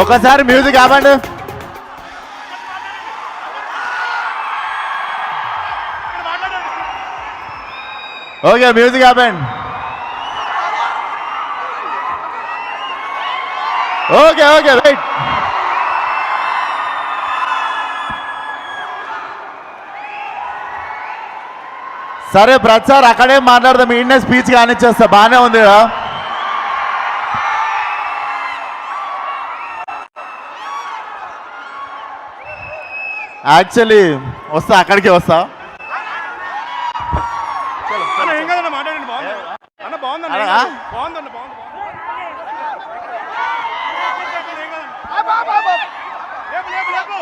ఒకసారి మ్యూజిక్ ఆపండి. Okay music ఆపండి. ఓకే ఓకే రైట్ సరే ప్రచార్ అక్కడే మాట్లాడదాం. ఈయన స్పీచ్ కానిచ్చేస్తా. బాగానే ఉంది కదా? యాక్చువల్లీ వస్తా అక్కడికి వస్తా అన్న ఏం కదన్న మాట్లాడండి బాగుంది అన్న ఏం? కాదు. బాగుంది ఏం కదన్న. లేపు, లేపు, లేపు.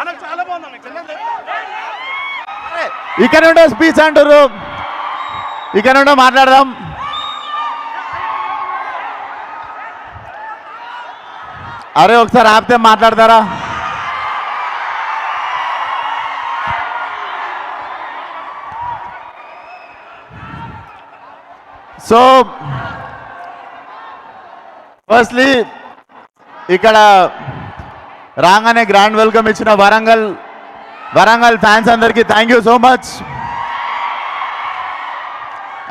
అన్న చాలా బాగుందన్న చిన్నది ఇక్కడ నుండే స్పీచ్ అంటారు ఇక్కడ నుండే మాట్లాడదాం అరే ఒకసారి ఆపితే మాట్లాడతారా? సో ఫస్ట్లీ ఇక్కడ రాగానే గ్రాండ్ వెల్కమ్ ఇచ్చిన వరంగల్ వరంగల్ ఫ్యాన్స్ అందరికీ thank you so much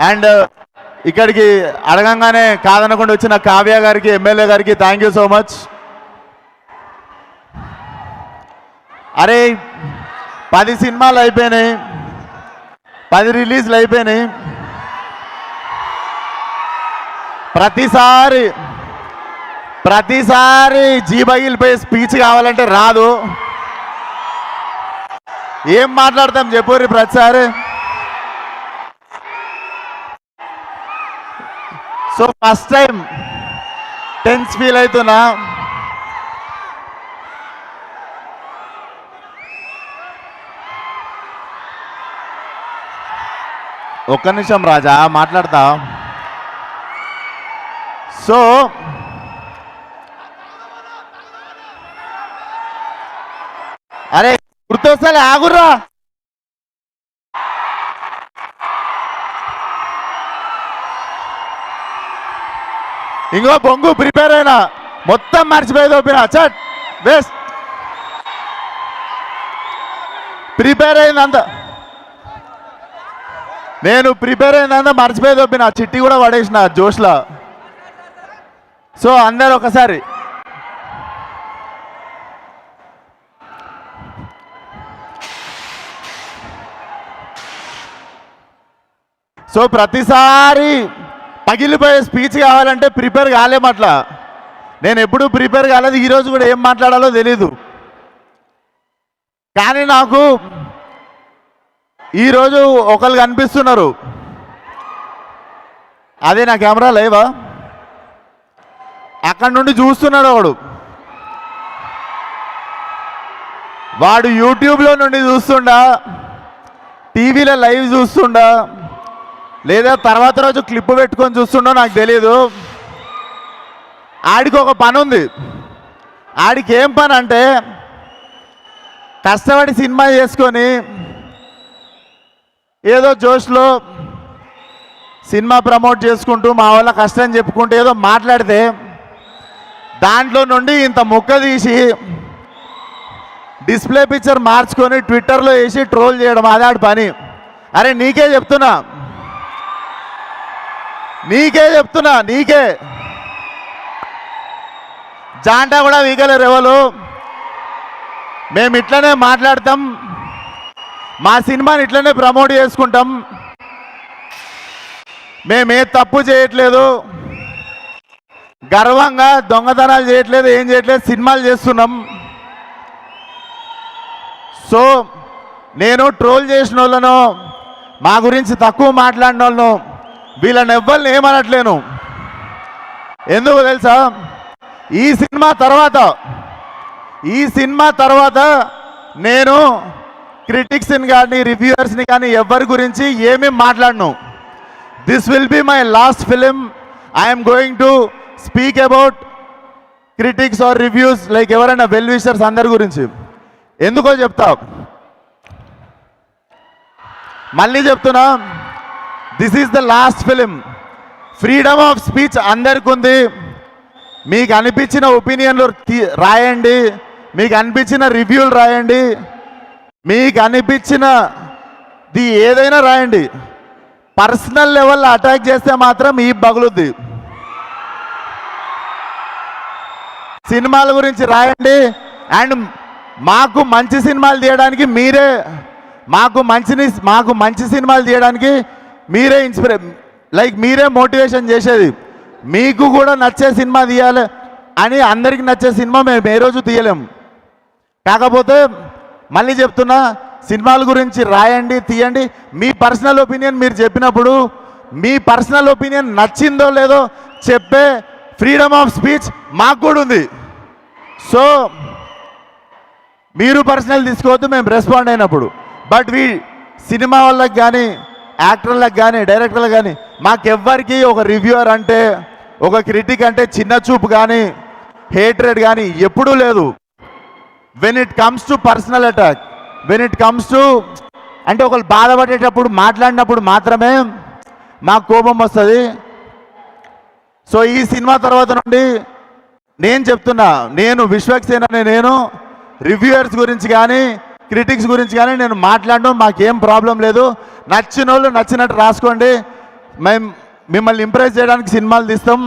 and ఇక్కడికి అడగంగానే కాదనకుండా వచ్చిన కావ్య గారికి ఎమ్మెల్యే గారికి థ్యాంక్ యూ సో మచ్ అరే పది సినిమాలు అయిపోయినాయి పది రిలీజ్లు అయిపోయినాయి. ప్రతిసారి ప్రతిసారి జీ స్పీచ్ కావాలంటే రాదు. ఏం మాట్లాడతాం చెప్పుర్రి ప్రతిసారి. So first time tense feel అవుతున్నా. ఒక్క నిమిషం రాజా మాట్లాడతా. సో అరే గుర్తొస్తాలే ఆగుర్రా. ఇంకో బొంగు ప్రిపేర్ అయినా. మొత్తం మర్చిపోయి దొప్పిన చట్ బెస్ట్ ప్రిపేర్ అయిందంతా నేను ప్రిపేర్ అయిందంతా మర్చిపోయి తప్పిన చిట్టి కూడా పడేసిన జోష్లా. సో అందరు ఒకసారి. సో ప్రతిసారి పగిలిపోయే స్పీచ్ కావాలంటే ప్రిపేర్ కాలేమట్లా నేను ఎప్పుడు ప్రిపేర్ కాలేదు ఈరోజు కూడా ఏం మాట్లాడాలో తెలీదు. కానీ నాకు ఈరోజు ఒకరు కనిపిస్తున్నారు. అదే నా కెమెరా లేవా? అక్కడ నుండి చూస్తున్నాడు ఒకడు. వాడు యూట్యూబ్లో నుండి చూస్తుండా టీవీలో లైవ్ చూస్తుండా లేదా తర్వాత రోజు క్లిప్ పెట్టుకొని చూస్తుండో నాకు తెలియదు ఆడికి ఒక పని ఉంది. ఆడికి ఏం పని అంటే కష్టపడి సినిమా చేసుకొని ఏదో జోష్లో సినిమా ప్రమోట్ చేసుకుంటూ మా వాళ్ళ కష్టం చెప్పుకుంటూ ఏదో మాట్లాడితే దాంట్లో నుండి ఇంత ముక్క తీసి డిస్ప్లే పిక్చర్ మార్చుకొని ట్విట్టర్లో వేసి ట్రోల్ చేయడం అదాడి పని. అరే నీకే చెప్తున్నా. నీకే చెప్తున్నా నీకే. జాంటా కూడా వీగలేరు ఎవరు. మేము ఇట్లనే మాట్లాడతాం. మా సినిమాని ఇట్లనే ప్రమోట్ చేసుకుంటాం. మేమే తప్పు చేయట్లేదు. గర్వంగా దొంగతనాలు చేయట్లేదు ఏం చేయట్లేదు సినిమాలు చేస్తున్నాం. సో నేను ట్రోల్ చేసిన వాళ్ళను మా గురించి తక్కువ మాట్లాడిన వాళ్ళను వీళ్ళని ఎవ్వరిని ఏమనట్లేను. ఎందుకు తెలుసా? ఈ సినిమా తర్వాత ఈ సినిమా తర్వాత నేను క్రిటిక్స్ని కానీ రివ్యూవర్స్ని కానీ ఎవరి గురించి ఏమీ మాట్లాడను. This will be my last film I'm going to speak about critics or reviews like ఎవరైనా వెల్ విషర్స్ అందరి గురించి. ఎందుకో చెప్తా. మళ్ళీ చెప్తున్నా. This is the last film freedom of speech అందరికి ఉంది. మీకు అనిపించిన ఒపీనియన్లు రాయండి. మీకు అనిపించిన రివ్యూలు రాయండి. మీకు అనిపించిన ది ఏదైనా రాయండి. పర్సనల్ లెవెల్లో అటాక్ చేస్తే మాత్రం ఈ బగులుద్ది. సినిమాల గురించి రాయండి. అండ్ మాకు మంచి సినిమాలు తీయడానికి మీరే మాకు మంచిని మాకు మంచి సినిమాలు తీయడానికి మీరే ఇన్స్పిరే లైక్ మీరే మోటివేషన్ చేసేది. మీకు కూడా నచ్చే సినిమా తీయాలి అని అందరికి నచ్చే సినిమా మేము ఏ రోజు తీయలేము కాకపోతే మళ్ళీ చెప్తున్నా సినిమాల గురించి రాయండి తీయండి. మీ పర్సనల్ ఒపీనియన్ మీరు చెప్పినప్పుడు మీ పర్సనల్ ఒపీనియన్ నచ్చిందో లేదో చెప్పే ఫ్రీడమ్ ఆఫ్ స్పీచ్ మాకు కూడా ఉంది. సో మీరు పర్సనల్ తీసుకోవద్దు మేము రెస్పాండ్ అయినప్పుడు. బట్ వీ సినిమా వాళ్ళకి కానీ యాక్టర్లకు కానీ డైరెక్టర్లకు కానీ మాకెవ్వరికి ఒక రివ్యూవర్ అంటే ఒక క్రిటిక్ అంటే చిన్న చూపు కానీ హేట్రెడ్ కానీ ఎప్పుడూ లేదు. When it comes to personal attack when it comes to అంటే ఒకరు బాధపడేటప్పుడు మాట్లాడినప్పుడు మాత్రమే మాకు కోపం వస్తుంది. సో ఈ సినిమా తర్వాత నుండి నేను చెప్తున్నా నేను విశ్వక్సేన అనే నేను రివ్యూయర్స్ గురించి కానీ క్రిటిక్స్ గురించి కానీ నేను మాట్లాడడం మాకేం ప్రాబ్లం లేదు. నచ్చిన వాళ్ళు నచ్చినట్టు రాసుకోండి. మేము మిమ్మల్ని ఇంప్రెస్ చేయడానికి సినిమాలు తీస్తాం.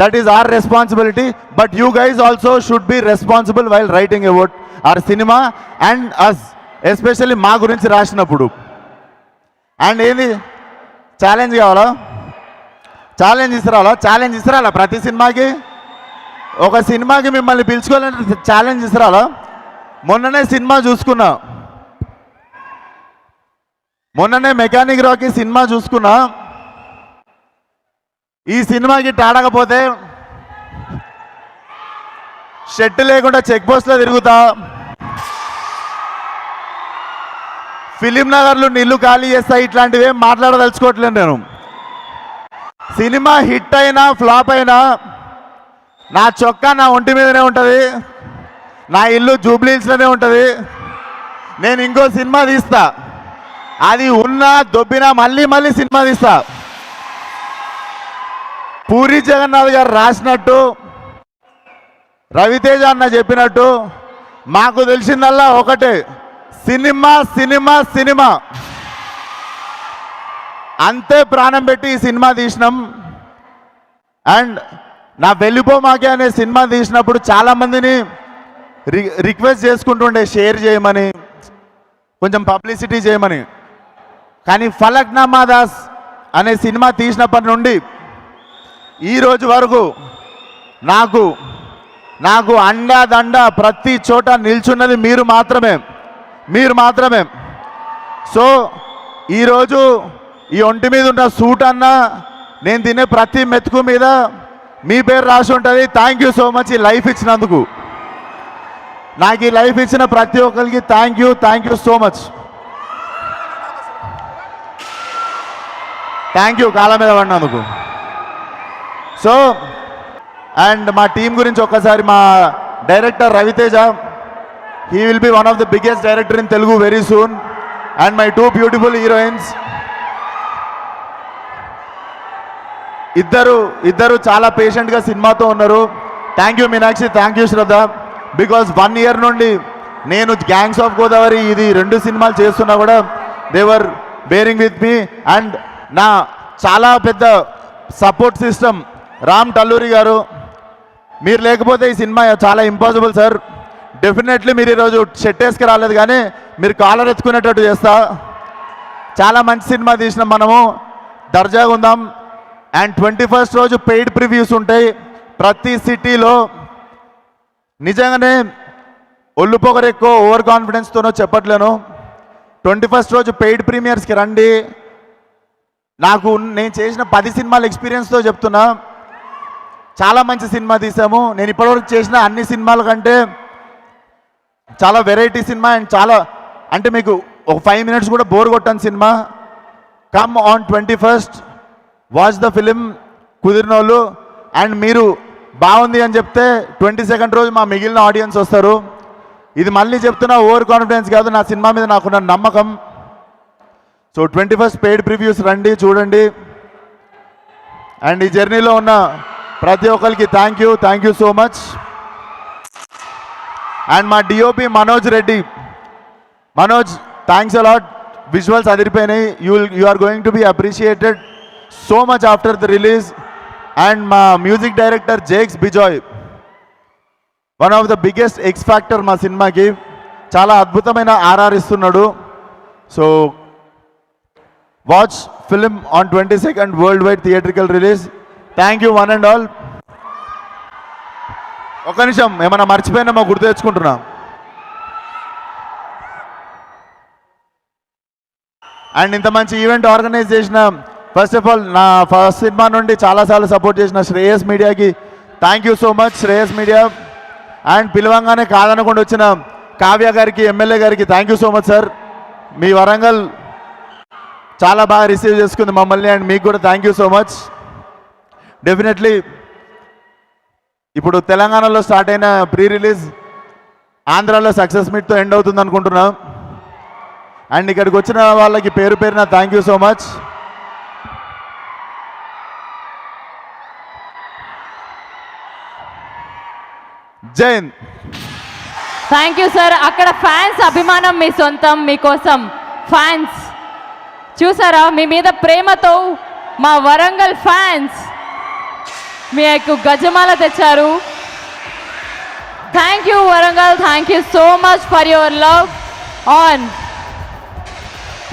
That is our responsibility but you guys also should be responsible while writing about our cinema and us especially మా గురించి రాసినప్పుడు. అండ్ ఏంది? ఛాలెంజ్ కావాలా? ఛాలెంజ్ ఇస్తారా ఛాలెంజ్ ఇస్తారా ప్రతి సినిమాకి? ఒక సినిమాకి మిమ్మల్ని పిలుచుకోవాలంటే ఛాలెంజ్ ఇస్తారా మొన్ననే సినిమా చూసుకున్నా. మొన్ననే మెకానిక్ రాకి సినిమా చూసుకున్నా. ఈ సినిమాకి టాడకపోతే షెట్ లేకుండా చెక్ పోస్ట్లో తిరుగుతా. ఫిలిం నగర్లో నిల్లు ఖాళీ చేస్తా ఇట్లాంటివి ఏం మాట్లాడదలుచుకోవట్లేదు నేను. సినిమా హిట్ అయినా ఫ్లాప్ అయినా నా చొక్కా నా ఒంటి మీదనే ఉంటుంది నా ఇల్లు జూబ్లీస్లోనే ఉంటుంది. నేను ఇంకో సినిమా తీస్తా. అది ఉన్నా దొబ్బినా మళ్ళీ మళ్ళీ సినిమా తీస్తా. పూరి జగన్నాథ్ గారు రాసినట్టు రవితేజ అన్న చెప్పినట్టు మాకు తెలిసిందల్లా ఒకటే సినిమా సినిమా సినిమా. అంతే ప్రాణం పెట్టి ఈ సినిమా తీసినాం. అండ్ నా వెళ్ళిపోమాకే అనే సినిమా తీసినప్పుడు చాలామందిని రి రిక్వెస్ట్ చేసుకుంటుండే షేర్ చేయమని కొంచెం పబ్లిసిటీ చేయమని. కానీ ఫలక్నామా దాస్ అనే సినిమా తీసినప్పటి నుండి ఈ రోజు వరకు నాకు నాకు అండదండ ప్రతి చోట నిల్చున్నది మీరు మాత్రమే మీరు మాత్రమే. సో ఈరోజు ఈ ఒంటి మీద ఉన్న సూట్ అన్న నేను తినే ప్రతి మెతుకు మీద మీ పేరు రాసి ఉంటుంది. థ్యాంక్ యూ సో మచ్ ఈ లైఫ్ ఇచ్చినందుకు. నాకు ఈ లైఫ్ ఇచ్చిన ప్రతి ఒక్కరికి thank you thank you so much thank you కాళ్ళ మీద పడినందుకు. సో అండ్ మా టీం గురించి ఒక్కసారి మా director Raviteja he will be one of the biggest director in Telugu very soon and my two beautiful heroines ఇద్దరు ఇద్దరు చాలా పేషెంట్గా సినిమాతో ఉన్నారు. Thank you Meenakshi. Thank you Shraddha. Because one year నుండి నేను గ్యాంగ్స్ ఆఫ్ గోదావరి ఇది రెండు సినిమాలు చేస్తున్నా కూడా they were bearing with me and నా చాలా పెద్ద సపోర్ట్ సిస్టమ్ రామ్ టల్లూరి గారు మీరు లేకపోతే ఈ సినిమా చాలా ఇంపాసిబుల్ సార్ డెఫినెట్లీ మీరు ఈరోజు షెట్టేసుకు రాలేదు కానీ మీరు కాలర్ ఎత్తుకునేటట్టు చేస్తా. చాలా మంచి సినిమా తీసినాం మనము. దర్జాగా ఉందాం. అండ్ ట్వంటీ ఫస్ట్ రోజు పెయిడ్ ప్రివ్యూస్ ఉంటాయి. ప్రతి సిటీలో నిజంగానే ఒళ్ళు పొగరు ఎక్కువ ఓవర్ కాన్ఫిడెన్స్తోనో చెప్పట్లేను. ట్వంటీ ఫస్ట్ రోజు పెయిడ్ ప్రీమియర్స్కి రండి. నాకు నేను చేసిన పది సినిమాల ఎక్స్పీరియన్స్తో చెప్తున్నా. చాలా మంచి సినిమా తీసాము. నేను ఇప్పటివరకు చేసిన అన్ని సినిమాల కంటే చాలా వెరైటీ సినిమా అండ్ చాలా అంటే మీకు ఒక ఫైవ్ మినిట్స్ కూడా బోర్ కొట్టని cinema. Come on twenty first watch the film కుదిరినోళ్ళు. And మీరు బాగుంది అని చెప్తే ట్వంటీ సెకండ్ రోజు మా మిగిలిన ఆడియన్స్ వస్తారు. ఇది మళ్ళీ చెప్తున్నా ఓవర్ కాన్ఫిడెన్స్ కాదు నా సినిమా మీద నాకున్న నమ్మకం. So twenty first paid previews రండి చూడండి. అండ్ ఈ జర్నీలో ఉన్న ప్రతి ఒక్కరికి thank you thank you so much and మా DOP Manoj Reddy Manoj thanks a lot visuals అదిరిపోయినాయి. You you are going to be appreciated so much after the release and మా music director Jakes Bejoy one of the biggest X factor మా సినిమాకి చాలా అద్భుతమైన RR ఇస్తున్నాడు. So watch film on twenty second world wide theatrical release thank you one and all ఒక నిమిషం ఏమైనా మర్చిపోయినామో గుర్తు తెచ్చుకుంటున్నా. అండ్ ఇంత మంచి ఈవెంట్ ఆర్గనైజ్ చేసిన ఫస్ట్ ఆఫ్ ఆల్ నా ఫస్ట్ సినిమా నుండి చాలాసార్లు సపోర్ట్ చేసిన శ్రేయస్ మీడియాకి thank you so much Shreyas media. And పిలవంగానే కాదనకుండా వచ్చిన కావ్య గారికి ఎమ్మెల్యే గారికి thank you so much sir మీ వరంగల్ చాలా బాగా రిసీవ్ చేసుకుంది మమ్మల్ని అండ్ మీకు కూడా thank you so much definitely ఇప్పుడు తెలంగాణలో స్టార్ట్ అయిన ప్రీ రిలీజ్ ఆంధ్రాలో సక్సెస్ మీట్తో ఎండ్ అవుతుంది అనుకుంటున్నాం. అండ్ ఇక్కడికి వచ్చిన వాళ్ళకి పేరు పేరున thank you so much Jain thank you sir అక్కడ ఫ్యాన్స్ అభిమానం మీ సొంతం మీకోసం ఫ్యాన్స్ చూసారా? మీ మీద ప్రేమతో మా వరంగల్ ఫ్యాన్స్ మీ యొక్క గజమాల తెచ్చారు. Thank you Warangal. Thank you so much for your love on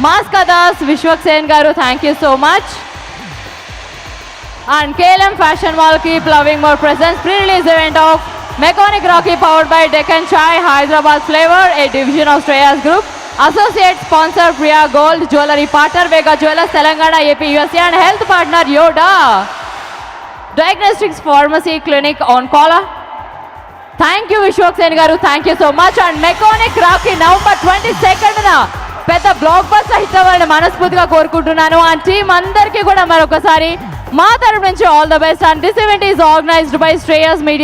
మాస్కా Das Vishwaksen గారు thank you so much and KM fashion wall keep loving more presence pre release event of mechanic Rocky powered by Deccan chai Hyderabad flavour a division of Shreyas group associate sponsor Priya gold jewellery partner Vega jewellers Telangana AP USA and health partner Yoda diagnostics pharmacy clinic on కాలా thank you Vishwak Sen గారు thank you so much and mechanic Rocky November twenty సెకండ్న పెద్ద block buster hit అవ్వాలని మనస్ఫూర్తిగా కోరుకుంటున్నాను. And team అందరికీ కూడా మరొకసారి మా తరపు నుంచి all the best and this event is organised by Shreyas media